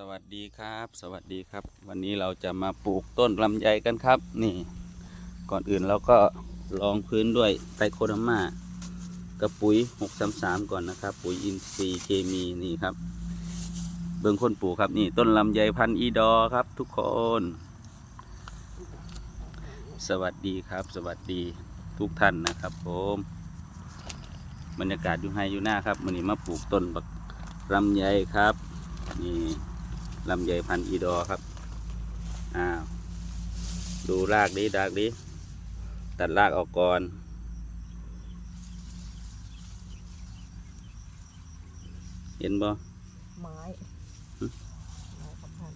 สวัสดีครับ สวัสดีครับ วันนี้เราจะมาปลูกต้นลำไยกันครับ นี่ ก่อนอื่นเราก็รองพื้นด้วยไตรโคดอร์มากระปุ๋ย633ก่อนนะครับ ปุ๋ยอินทรีย์เคมีนี่ครับ เบื้องคนปลูกครับนี่ ต้นลำไยพันธุ์อีดอครับ ทุกคน สวัสดีครับ สวัสดีทุกท่านนะครับผมบรรยากาศอยู่ไฮอยู่หน้าครับวันนี้มาปลูกต้นบักลำไยครับนี่ ลำไยพันธุ์อีดอร์ครับ อ้าว ดูรากดีดากดีตัดรากออกก่อน เห็นบ่ไม้ไม้สำคัญ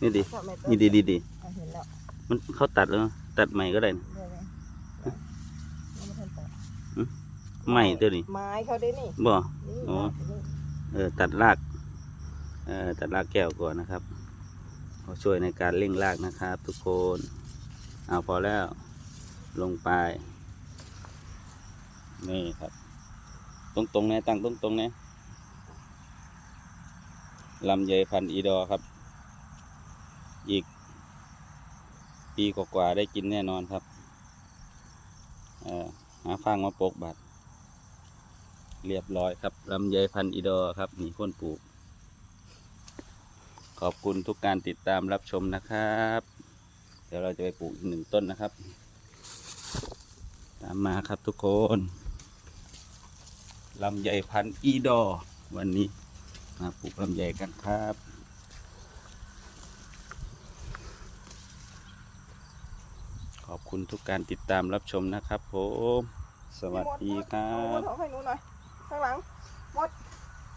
นี่ดิก็ไม่ต้นี่ดีดีดีอะเห็นแล้วมันเขาตัดแล้ว ตัดใหม่ก็ได้นะเดี๋ยวนะยังไม่ทันตัดใหม่ตัวนี้ ไม้เขาได้นี่บ่นี่อ๋อนะนี่เออ ตัดรากเออ ตัดรากแก้วก่อนนะครับเขาช่วยในการเร่งรากนะครับ ทุกคน เอาพอแล้วลงไป นี่ครับ ตรงตรงๆนะตั้งตรงตรงๆนะลำไยพันอีดอครับ อีก ปีกว่าๆได้กินแน่นอนครับหาฟางมาปกบัตรเรียบร้อยครับลำไยพันอีดอครับนี่คนปลูก ขอบคุณทุกการติดตามรับชมนะครับ เดี๋ยวเราจะไปปลูกอีกหนึ่งต้นนะครับ ตามมาครับทุกคนลำไยพันอีดอ วันนี้มาปลูกลำไยกันครับขอบคุณทุกการติดตามรับชมนะครับผม สวัสดีครัเอาหมบดเอาให้หนูหน่อยข้างหลังหมด